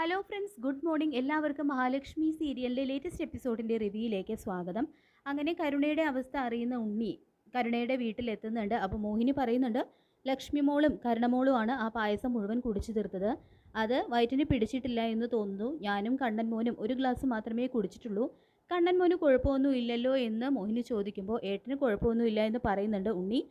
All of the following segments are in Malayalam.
ഹലോ ഫ്രണ്ട്സ് ഗുഡ് മോർണിംഗ് എല്ലാവർക്കും മഹാലക്ഷ്മി സീരിയലിന്റെ ലേറ്റസ്റ്റ് എപ്പിസോഡിന്റെ റിവ്യൂയിലേക്ക് സ്വാഗതം. അങ്ങനെ കരുണയുടെ അവസ്ഥ അറിയുന്ന ഉണ്ണി കരുണയുടെ വീട്ടിലെത്തുന്നുണ്ട്. അപ്പോൾ മോഹിനി പറയുന്നുണ്ട് ലക്ഷ്മി മോളും കരുണമോളുമാണ് ആ പായസം മുഴുവൻ കുടിച്ചു തീർത്തത്. അത് വയറ്റിന് പിടിച്ചിട്ടില്ല എന്ന് തോന്നുന്നു. ഞാനും കണ്ണൻ മോനും ഒരു ഗ്ലാസ് മാത്രമേ കുടിച്ചിട്ടുള്ളൂ. കണ്ണൻ മോന് കുഴപ്പമൊന്നും ഇല്ലല്ലോ എന്ന് മോഹിനി ചോദിക്കുമ്പോൾ ഏട്ടന് കുഴപ്പമൊന്നുമില്ല എന്ന് പറയുന്നുണ്ട് ഉണ്ണി.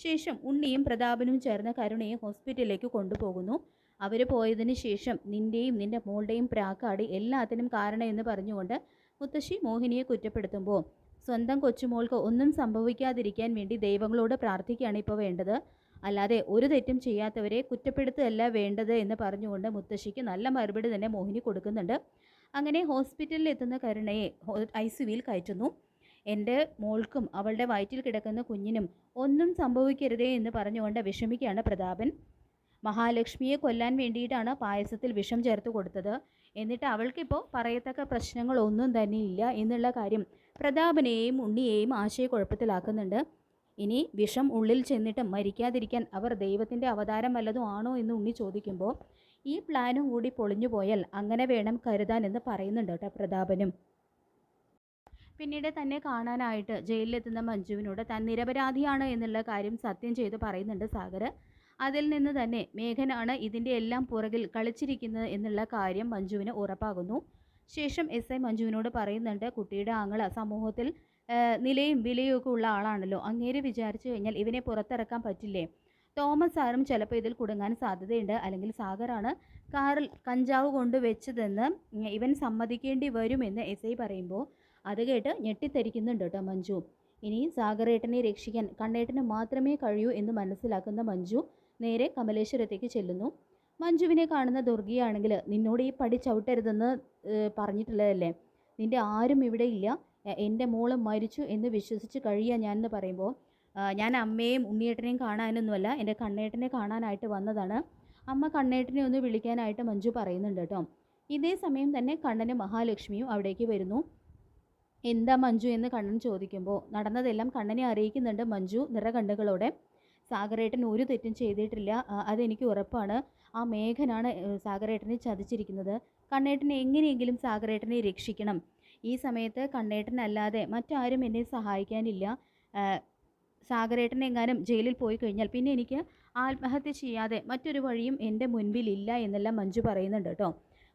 ശേഷം ഉണ്ണിയും പ്രതാപനും ചേർന്ന് കരുണയെ ഹോസ്പിറ്റലിലേക്ക് കൊണ്ടുപോകുന്നു. അവർ പോയതിന് ശേഷം നിന്റെയും നിന്റെ മോളുടെയും പ്രാക്കാടി എല്ലാത്തിനും കാരണം എന്ന് പറഞ്ഞുകൊണ്ട് മുത്തശ്ശി മോഹിനിയെ കുറ്റപ്പെടുത്തുമ്പോൾ സ്വന്തം കൊച്ചുമോൾക്ക് ഒന്നും സംഭവിക്കാതിരിക്കാൻ വേണ്ടി ദൈവങ്ങളോട് പ്രാർത്ഥിക്കുകയാണ് ഇപ്പോൾ വേണ്ടത്. അല്ലാതെ ഒരു തെറ്റും ചെയ്യാത്തവരെ കുറ്റപ്പെടുത്തുകയല്ല വേണ്ടത് എന്ന് പറഞ്ഞുകൊണ്ട് മുത്തശ്ശിക്ക് നല്ല മറുപടി തന്നെ മോഹിനി കൊടുക്കുന്നുണ്ട്. അങ്ങനെ ഹോസ്പിറ്റലിൽ എത്തുന്ന കരുണയെ ഐ സിവിയിൽ കയറ്റുന്നു. എന്റെ മോൾക്കും അവളുടെ വയറ്റിൽ കിടക്കുന്ന കുഞ്ഞിനും ഒന്നും സംഭവിക്കരുതേ എന്ന് പറഞ്ഞുകൊണ്ട് വിഷമിക്കുകയാണ് പ്രതാപൻ. മഹാലക്ഷ്മിയെ കൊല്ലാൻ വേണ്ടിയിട്ടാണ് പായസത്തിൽ വിഷം ചേർത്ത് കൊടുത്തത്. എന്നിട്ട് അവൾക്കിപ്പോൾ പറയത്തക്ക പ്രശ്നങ്ങളൊന്നും തന്നെ ഇല്ല എന്നുള്ള കാര്യം പ്രതാപനെയും ഉണ്ണിയെയും ആശയക്കുഴപ്പത്തിലാക്കുന്നുണ്ട്. ഇനി വിഷം ഉള്ളിൽ ചെന്നിട്ട് മരിക്കാതിരിക്കാൻ അവർ ദൈവത്തിന്റെ അവതാരം വല്ലതും ആണോ എന്ന് ഉണ്ണി ചോദിക്കുമ്പോൾ ഈ പ്ലാനും കൂടി പൊളിഞ്ഞു പോയാൽ അങ്ങനെ വേണം കരുതാൻ എന്ന് പറയുന്നുണ്ട് കേട്ടോ പ്രതാപനും. പിന്നീട് തന്നെ കാണാനായിട്ട് ജയിലിലെത്തുന്ന മഞ്ജുവിനോട് താൻ നിരപരാധിയാണ് എന്നുള്ള കാര്യം സത്യം ചെയ്ത് പറയുന്നുണ്ട് സാഗർ. അതിൽ നിന്ന് തന്നെ മേഘനാണ് ഇതിന്റെ എല്ലാം പുറകിൽ കളിച്ചിരിക്കുന്നത് എന്നുള്ള കാര്യം മഞ്ജുവിന് ഉറപ്പാകുന്നു. ശേഷം എസ് ഐ മഞ്ജുവിനോട് പറയുന്നുണ്ട് കുട്ടിയുടെ ആങ്ങള സമൂഹത്തിൽ നിലയും വിലയും ഒക്കെ ഉള്ള ആളാണല്ലോ. അങ്ങേര് വിചാരിച്ചു കഴിഞ്ഞാൽ ഇവനെ പുറത്തിറക്കാൻ പറ്റില്ലേ? തോമസ് സാറും ചിലപ്പോൾ ഇതിൽ കുടുങ്ങാൻ സാധ്യതയുണ്ട്. അല്ലെങ്കിൽ സാഗറാണ് കാറിൽ കഞ്ചാവ് കൊണ്ട് വെച്ചതെന്ന് ഇവൻ സമ്മതിക്കേണ്ടി വരുമെന്ന് എസ് ഐ പറയുമ്പോൾ അത് കേട്ട് ഞെട്ടിത്തരിക്കുന്നുണ്ട് കേട്ടോ മഞ്ജു. ഇനി സാഗറേട്ടനെ രക്ഷിക്കാൻ കണ്ണേട്ടന് മാത്രമേ കഴിയൂ എന്ന് മനസ്സിലാക്കുന്ന മഞ്ജു നേരെ കമലേശ്വരത്തേക്ക് ചെല്ലുന്നു. മഞ്ജുവിനെ കാണുന്ന ദുർഗിയാണെങ്കിൽ നിന്നോട് ഈ പടി ചവിട്ടരുതെന്ന് പറഞ്ഞിട്ടുള്ളതല്ലേ? നിന്റെ ആരും ഇവിടെ ഇല്ല. എന്റെ മോൾ മരിച്ചു എന്ന് വിശ്വസിച്ച് കഴിയുക ഞാനെന്ന് പറയുമ്പോൾ ഞാൻ അമ്മയെയും ഉണ്ണിയേട്ടനെയും കാണാനൊന്നുമല്ല എന്റെ കണ്ണേട്ടനെ കാണാനായിട്ട് വന്നതാണ്. അമ്മ കണ്ണേട്ടനെ ഒന്ന് വിളിക്കാനായിട്ട് മഞ്ജു പറയുന്നുണ്ട് കേട്ടോ. ഇതേ സമയം തന്നെ കണ്ണനും മഹാലക്ഷ്മിയും അവിടേക്ക് വരുന്നു. എന്താ മഞ്ജു എന്ന് കണ്ണൻ ചോദിക്കുമ്പോൾ നടന്നതെല്ലാം കണ്ണനെ അറിയിക്കുന്നുണ്ട് മഞ്ജു നിറകണ്ണുകളോടെ. സാഗരേട്ടൻ ഒരു തെറ്റും ചെയ്തിട്ടില്ല. അതെനിക്ക് ഉറപ്പാണ്. ആ മേഘനാണ് സാഗരേട്ടനെ ചതിച്ചിരിക്കുന്നത്. കണ്ണേട്ടനെ എങ്ങനെയെങ്കിലും സാഗരേട്ടനെ രക്ഷിക്കണം. ഈ സമയത്ത് കണ്ണേട്ടനല്ലാതെ മറ്റാരും എന്നെ സഹായിക്കാനില്ല. സാഗരേട്ടൻ എങ്ങാനും ജയിലിൽ പോയി കഴിഞ്ഞാൽ പിന്നെ എനിക്ക് ആത്മഹത്യ ചെയ്യാതെ മറ്റൊരു വഴിയും എന്റെ മുൻപിലില്ല എന്നെല്ലാം മഞ്ജു പറയുന്നുണ്ട് കേട്ടോ.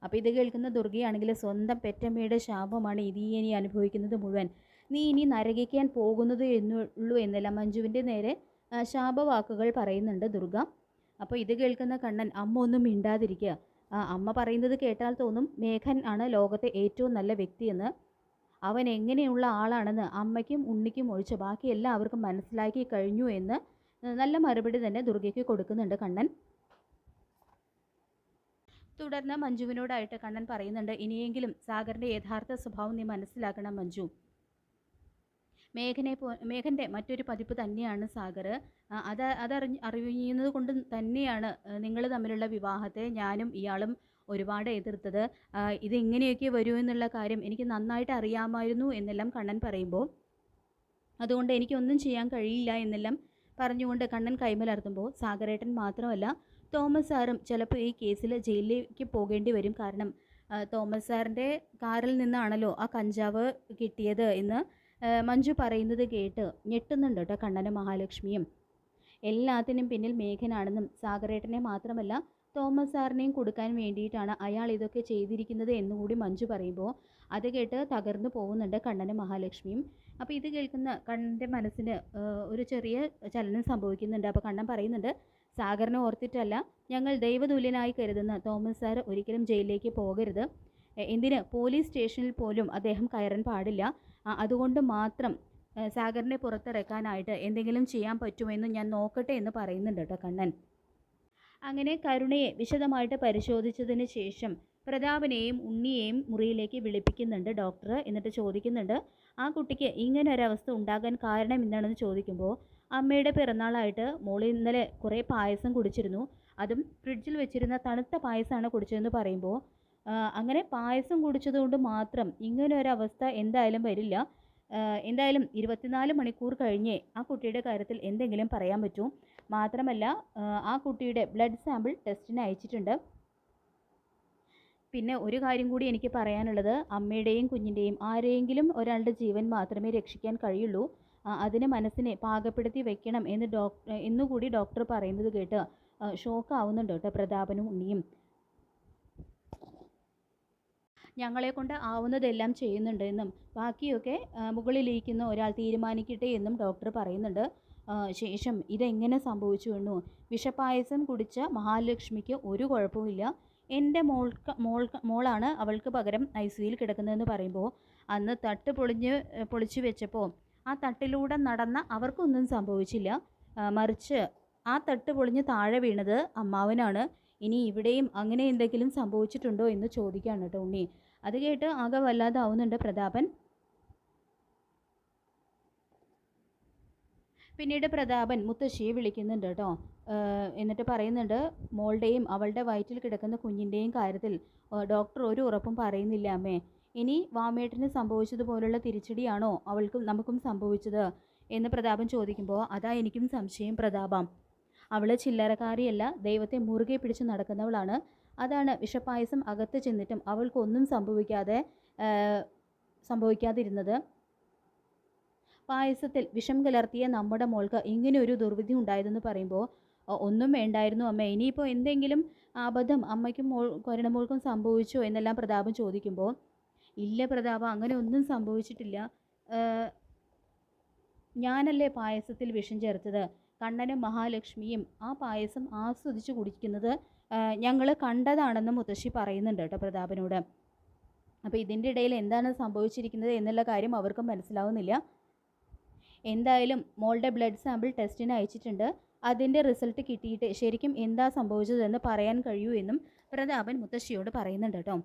അപ്പോൾ ഇത് കേൾക്കുന്ന ദുർഗയാണെങ്കിൽ സ്വന്തം പെറ്റമ്മയുടെ ശാപമാണ് ഇനി ഇനി അനുഭവിക്കുന്നത് മുഴുവൻ. നീ ഇനി നരകിക്കാൻ പോകുന്നത് എന്നുള്ളൂ എന്നെല്ലാം മഞ്ജുവിന്റെ നേരെ ശാപവാക്കുകൾ പറയുന്നുണ്ട് ദുർഗ. അപ്പോൾ ഇത് കേൾക്കുന്ന കണ്ണൻ അമ്മ ഒന്നും മിണ്ടാതിരിക്കുക. അമ്മ പറയുന്നത് കേട്ടാൽ തോന്നും മേഘൻ ആണ് ലോകത്തെ ഏറ്റവും നല്ല വ്യക്തിയെന്ന് അവൻ എങ്ങനെയുള്ള ആളാണെന്ന് അമ്മയ്ക്കും ഉണ്ണിക്കും ഒഴിച്ച് ബാക്കി എല്ലാവർക്കും മനസ്സിലാക്കി കഴിഞ്ഞു എന്ന് നല്ല മറുപടി തന്നെ ദുർഗയ്ക്ക് കൊടുക്കുന്നുണ്ട് കണ്ണൻ. തുടർന്ന് മഞ്ജുവിനോടായിട്ട് കണ്ണൻ പറയുന്നുണ്ട് ഇനിയെങ്കിലും സാഗറിന്റെ യഥാർത്ഥ സ്വഭാവം നീ മനസ്സിലാക്കണം മഞ്ജു. മേഘനെ പോ മേഘന്റെ മറ്റൊരു പതിപ്പ് തന്നെയാണ് സാഗർ. അത് അതറിഞ്ഞ് അറിയുന്നത് കൊണ്ട് തന്നെയാണ് നിങ്ങൾ തമ്മിലുള്ള വിവാഹത്തെ ഞാനും ഇയാളും ഒരുപാട് എതിർത്തത്. ഇത് വരൂ എന്നുള്ള കാര്യം എനിക്ക് നന്നായിട്ട് അറിയാമായിരുന്നു എന്നെല്ലാം കണ്ണൻ പറയുമ്പോൾ. അതുകൊണ്ട് എനിക്കൊന്നും ചെയ്യാൻ കഴിയില്ല എന്നെല്ലാം പറഞ്ഞുകൊണ്ട് കണ്ണൻ കൈമലർത്തുമ്പോൾ സാഗരേട്ടൻ മാത്രമല്ല തോമസ് സാറും ചിലപ്പോൾ ഈ കേസിൽ ജയിലിലേക്ക് പോകേണ്ടി വരും കാരണം തോമസ് സാറിന്റെ കാറിൽ നിന്നാണല്ലോ ആ കഞ്ചാവ് കിട്ടിയത് എന്ന് മഞ്ജു പറയുന്നത് കേട്ട് ഞെട്ടുന്നുണ്ട് കേട്ടോ കണ്ണനും മഹാലക്ഷ്മിയും. എല്ലാത്തിനും പിന്നിൽ മേഘനാണെന്നും സാഗരേട്ടനെ മാത്രമല്ല തോമസ് സാറിനെയും കൊടുക്കാൻ വേണ്ടിയിട്ടാണ് അയാൾ ഇതൊക്കെ ചെയ്തിരിക്കുന്നത് എന്നുകൂടി മഞ്ജു പറയുമ്പോൾ അത് കേട്ട് തകർന്നു പോകുന്നുണ്ട് കണ്ണനും മഹാലക്ഷ്മിയും. അപ്പോൾ ഇത് കേൾക്കുന്ന കണ്ണന്റെ മനസ്സിന് ഒരു ചെറിയ ചലനം സംഭവിക്കുന്നുണ്ട്. അപ്പോൾ കണ്ണൻ പറയുന്നുണ്ട് സാഗറിനെ ഓർത്തിട്ടല്ല ഞങ്ങൾ ദൈവതുല്യനായി കരുതുന്ന തോമസ് സാർ ഒരിക്കലും ജയിലിലേക്ക് പോകരുത്. എന്തിന്? പോലീസ് സ്റ്റേഷനിൽ പോലും അദ്ദേഹം കയറാൻ പാടില്ല. അതുകൊണ്ട് മാത്രം സാഗറിനെ പുറത്തിറക്കാനായിട്ട് എന്തെങ്കിലും ചെയ്യാൻ പറ്റുമെന്ന് ഞാൻ നോക്കട്ടെ എന്ന് പറയുന്നുണ്ട് കേട്ടോ കണ്ണൻ. അങ്ങനെ കരുണയെ വിശദമായിട്ട് പരിശോധിച്ചതിന് ശേഷം പ്രതാപനെയും ഉണ്ണിയെയും മുറിയിലേക്ക് വിളിപ്പിക്കുന്നുണ്ട് ഡോക്ടർ എന്നിട്ട് ചോദിക്കുന്നുണ്ട് ആ കുട്ടിക്ക് ഇങ്ങനെ ഒരവസ്ഥ ഉണ്ടാകാൻ കാരണം എന്താണെന്ന് ചോദിക്കുമ്പോൾ അമ്മയുടെ പിറന്നാളായിട്ട് മോളി ഇന്നലെ കുറേ പായസം കുടിച്ചിരുന്നു. അതും ഫ്രിഡ്ജിൽ വെച്ചിരുന്ന തണുത്ത പായസമാണ് കുടിച്ചതെന്ന് പറയുമ്പോൾ അങ്ങനെ പായസം കുടിച്ചതുകൊണ്ട് മാത്രം ഇങ്ങനെ ഒരവസ്ഥ എന്തായാലും വരില്ല. എന്തായാലും ഇരുപത്തിനാല് മണിക്കൂർ കഴിഞ്ഞേ ആ കുട്ടിയുടെ കാര്യത്തിൽ എന്തെങ്കിലും പറയാൻ പറ്റൂ. മാത്രമല്ല ആ, കുട്ടിയുടെ ബ്ലഡ് സാമ്പിൾ ടെസ്റ്റിന് അയച്ചിട്ടുണ്ട്. പിന്നെ ഒരു കാര്യം കൂടി എനിക്ക് പറയാനുള്ളത്. അമ്മയുടെയും കുഞ്ഞിന്റെയും ആരെയെങ്കിലും ഒരാളുടെ ജീവൻ മാത്രമേ രക്ഷിക്കാൻ കഴിയുള്ളൂ. അതിന് മനസ്സിനെ പാകപ്പെടുത്തി വെക്കണം എന്ന് ഡോക്ടർ എന്നുകൂടി ഡോക്ടർ പറയുന്നത് കേട്ട് ഷോക്ക് ആവുന്നുണ്ട് കേട്ടോ പ്രതാപനും ഉണ്ണിയും. ഞങ്ങളെ കൊണ്ട് ആവുന്നതെല്ലാം ചെയ്യുന്നുണ്ട് എന്നും ബാക്കിയൊക്കെ മുകളിലിരിക്കുന്ന ഒരാൾ തീരുമാനിക്കട്ടെ എന്നും ഡോക്ടർ പറയുന്നുണ്ട്. ശേഷം ഇതെങ്ങനെ സംഭവിച്ചു എന്നു വിഷപ്പായസം കുടിച്ച മഹാലക്ഷ്മിക്ക് ഒരു കുഴപ്പമില്ല എന്റെ മോൾക്ക് മോൾ മോളാണ് അവൾക്ക് പകരം ഐ സിയിൽ കിടക്കുന്നതെന്ന് പറയുമ്പോൾ അന്ന് തട്ട് പൊളിഞ്ഞ് പൊളിച്ചു വെച്ചപ്പോൾ ആ തട്ടിലൂടെ നടന്ന അവർക്കൊന്നും സംഭവിച്ചില്ല. മറിച്ച് ആ തട്ട് പൊളിഞ്ഞ് താഴെ വീണത് അമ്മാവനാണ്. ഇനി ഇവിടെയും അങ്ങനെ എന്തെങ്കിലും സംഭവിച്ചിട്ടുണ്ടോ എന്ന് ചോദിക്കുകയാണ് കേട്ടോ ഉണ്ണി. അത് കേട്ട് ആകെ വല്ലാതാവുന്നുണ്ട് പ്രതാപൻ. പിന്നീട് പ്രതാപൻ മുത്തശ്ശിയെ വിളിക്കുന്നുണ്ട് കേട്ടോ. എന്നിട്ട് പറയുന്നുണ്ട് മോളുടെയും അവളുടെ വയറ്റിൽ കിടക്കുന്ന കുഞ്ഞിന്റെയും കാര്യത്തിൽ ഡോക്ടർ ഒരു ഉറപ്പും പറയുന്നില്ല അമ്മേ. ഇനി വാമേട്ടിന് സംഭവിച്ചതുപോലുള്ള തിരിച്ചടിയാണോ അവൾക്കും നമുക്കും സംഭവിച്ചത്? എന്ന് പ്രതാപൻ ചോദിക്കുമ്പോൾ അതാ എനിക്കും സംശയം പ്രതാപം. അവൾ ചില്ലറക്കാരിയല്ല ദൈവത്തെ മുറുകെ പിടിച്ച് നടക്കുന്നവളാണ്. അതാണ് വിഷപ്പായസം അകത്ത് ചെന്നിട്ടും അവൾക്കൊന്നും സംഭവിക്കാതെ സംഭവിക്കാതിരുന്നത്. പായസത്തിൽ വിഷം കലർത്തിയ നമ്മുടെ മോൾക്ക് ഇങ്ങനെ ഒരു ദുർവിധി ഉണ്ടായതെന്ന് പറയുമ്പോൾ ഒന്നും വേണ്ടായിരുന്നു അമ്മ. ഇനിയിപ്പോൾ എന്തെങ്കിലും അബദ്ധം അമ്മയ്ക്കും മോൾ കൊരണമോൾക്കും സംഭവിച്ചോ? എന്നെല്ലാം പ്രതാപം ചോദിക്കുമ്പോൾ ഇല്ല പ്രതാപ അങ്ങനെ ഒന്നും സംഭവിച്ചിട്ടില്ല. ഞാനല്ലേ പായസത്തിൽ വിഷം ചേർത്തത്? കണ്ണനും മഹാലക്ഷ്മിയും ആ പായസം ആസ്വദിച്ച് കുടിക്കുന്നത് ഞങ്ങൾ കണ്ടതാണെന്ന് മുത്തശ്ശി പറയുന്നുണ്ട് കേട്ടോ പ്രതാപനോട്. അപ്പോൾ ഇതിന്റെ ഇടയിൽ എന്താണ് സംഭവിച്ചിരിക്കുന്നത് എന്നുള്ള കാര്യം അവർക്കും മനസ്സിലാവുന്നില്ല. എന്തായാലും മോളുടെ ബ്ലഡ് സാമ്പിൾ ടെസ്റ്റിന് അയച്ചിട്ടുണ്ട്. അതിന്റെ റിസൾട്ട് കിട്ടിയിട്ട് ശരിക്കും എന്താ സംഭവിച്ചതെന്ന് പറയാൻ കഴിയൂ എന്നും പ്രതാപൻ മുത്തശ്ശിയോട് പറയുന്നുണ്ട് കേട്ടോ.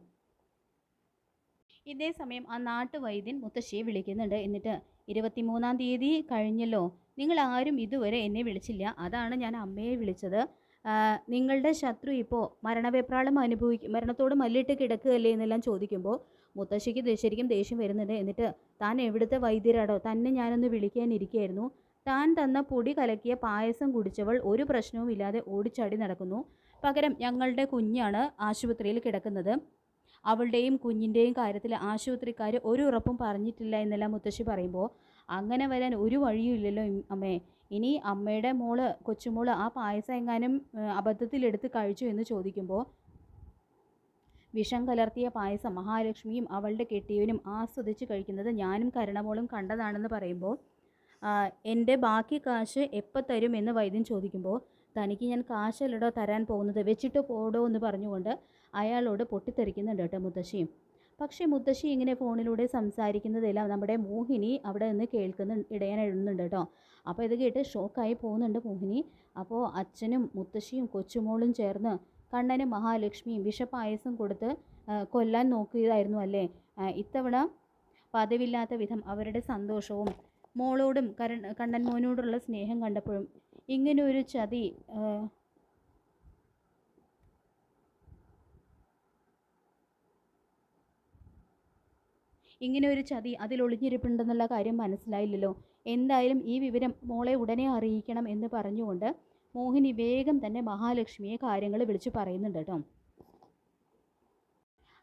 ഇതേ സമയം ആ നാട്ടുവൈദ്യൻ മുത്തശ്ശിയെ വിളിക്കുന്നുണ്ട്. എന്നിട്ട് ഇരുപത്തിമൂന്നാം തീയതി കഴിഞ്ഞല്ലോ. നിങ്ങൾ ആരും ഇതുവരെ എന്നെ വിളിച്ചില്ല. അതാണ് ഞാൻ അമ്മയെ വിളിച്ചത്. നിങ്ങളുടെ ശത്രു ഇപ്പോൾ മരണവേപ്രാളം അനുഭവിക്കും മരണത്തോട് മല്ലിട്ട് കിടക്കുകയല്ലേ എന്നെല്ലാം ചോദിക്കുമ്പോൾ മുത്തശ്ശിക്ക് ശരിക്കും ദേഷ്യം വരുന്നുണ്ട്. എന്നിട്ട് താൻ എവിടുത്തെ വൈദ്യരാടോ? തന്നെ ഞാനൊന്ന് വിളിക്കാനിരിക്കുകയായിരുന്നു താൻ തന്ന പൊടി കലക്കിയ പായസം കുടിച്ചവൾ ഒരു പ്രശ്നവും ഇല്ലാതെ ഓടിച്ചാടി നടക്കുന്നു. പകരം ഞങ്ങളുടെ കുഞ്ഞാണ് ആശുപത്രിയിൽ കിടക്കുന്നത്. അവളുടെയും കുഞ്ഞിന്റെയും കാര്യത്തിൽ ആശുപത്രിക്കാർ ഒരു ഉറപ്പും പറഞ്ഞിട്ടില്ല എന്നെല്ലാം മുത്തശ്ശി പറയുമ്പോൾ അങ്ങനെ വരാൻ ഒരു വഴിയുമില്ലല്ലോ അമ്മേ. ഇനി അമ്മയുടെ മോൾ കൊച്ചുമോൾ ആ പായസം എങ്ങാനും അബദ്ധത്തിലെടുത്ത് കഴിച്ചു എന്ന് ചോദിക്കുമ്പോൾ വിഷം കലർത്തിയ പായസം മഹാലക്ഷ്മിയും അവളുടെ കെട്ടിയവനും ആസ്വദിച്ച് കഴിക്കുന്നത് ഞാനും കരണമോളും കണ്ടതാണെന്ന് പറയുമ്പോൾ എന്റെ ബാക്കി കാശ് എപ്പോൾ തരും എന്ന് വൈദ്യൻ ചോദിക്കുമ്പോൾ തനിക്ക് ഞാൻ കാശല്ലടോ തരാൻ പോകുന്നത്? വെച്ചിട്ട് പോടോ എന്ന് പറഞ്ഞുകൊണ്ട് അയാളോട് പൊട്ടിത്തെറിക്കുന്നുണ്ട് കേട്ടോ മുത്തശ്ശിയും പക്ഷേ മുത്തശ്ശി ഇങ്ങനെ ഫോണിലൂടെ സംസാരിക്കുന്നതെല്ലാം നമ്മുടെ മോഹിനി അവിടെ നിന്ന് കേൾക്കുന്ന ഇടയാനിടുന്നുണ്ട് കേട്ടോ. അപ്പോൾ ഇത് കേട്ട് ഷോക്കായി പോകുന്നുണ്ട് മോഹിനി. അപ്പോൾ അച്ഛനും മുത്തശ്ശിയും കൊച്ചുമോളും ചേർന്ന് കണ്ണന് മഹാലക്ഷ്മിയും വിഷപ്പായസം കൊടുത്ത് കൊല്ലാൻ നോക്കിയതായിരുന്നു അല്ലേ? ഇത്തവണ പതിവില്ലാത്ത വിധം അവരുടെ സന്തോഷവും മോളോടും കരൺ കണ്ണൻ മോനോടുള്ള സ്നേഹം കണ്ടപ്പോഴും ഇങ്ങനൊരു ചതി ആ, ഇങ്ങനെ ഒരു ചതി അതിൽ ഒളിഞ്ഞിരിപ്പുണ്ടെന്നുള്ള കാര്യം മനസ്സിലായില്ലല്ലോ. എന്തായാലും ഈ വിവരം മോളെ ഉടനെ അറിയിക്കണം എന്ന് പറഞ്ഞുകൊണ്ട് മോഹിനി വേഗം തന്നെ മഹാലക്ഷ്മിയെ കാര്യങ്ങൾ വിളിച്ചു പറയുന്നുണ്ട് കേട്ടോ.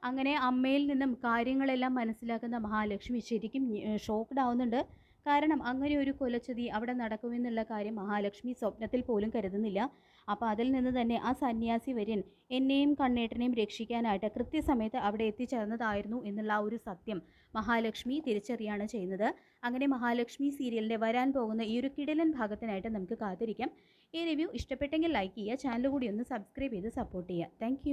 അങ്ങനെ അമ്മയിൽ നിന്നും കാര്യങ്ങളെല്ലാം മനസ്സിലാക്കുന്ന മഹാലക്ഷ്മി ശരിക്കും ഷോക്ക്ഡ് ആവുന്നുണ്ട്. കാരണം അങ്ങനെ ഒരു കൊലച്ചതി അവിടെ നടക്കുമെന്നുള്ള കാര്യം മഹാലക്ഷ്മി സ്വപ്നത്തിൽ പോലും കരുതുന്നില്ല. അപ്പോൾ അതിൽ നിന്ന് തന്നെ ആ സന്യാസി വര്യൻ എന്നെയും കണ്ണേട്ടനെയും രക്ഷിക്കാനായിട്ട് കൃത്യസമയത്ത് അവിടെ എത്തിച്ചേർന്നതായിരുന്നു എന്നുള്ള ഒരു സത്യം മഹാലക്ഷ്മി തിരിച്ചറിയാണ് ചെയ്യുന്നത്. അങ്ങനെ മഹാലക്ഷ്മി സീരിയലിന്റെ വരാൻ പോകുന്ന ഈ ഒരു കിടലൻ ഭാഗത്തിനായിട്ട് നമുക്ക് കാത്തിരിക്കാം. ഈ റിവ്യൂ ഇഷ്ടപ്പെട്ടെങ്കിൽ ലൈക്ക് ചെയ്യുക ചാനൽ കൂടി ഒന്ന് സബ്സ്ക്രൈബ് ചെയ്ത് സപ്പോർട്ട് ചെയ്യുക. താങ്ക്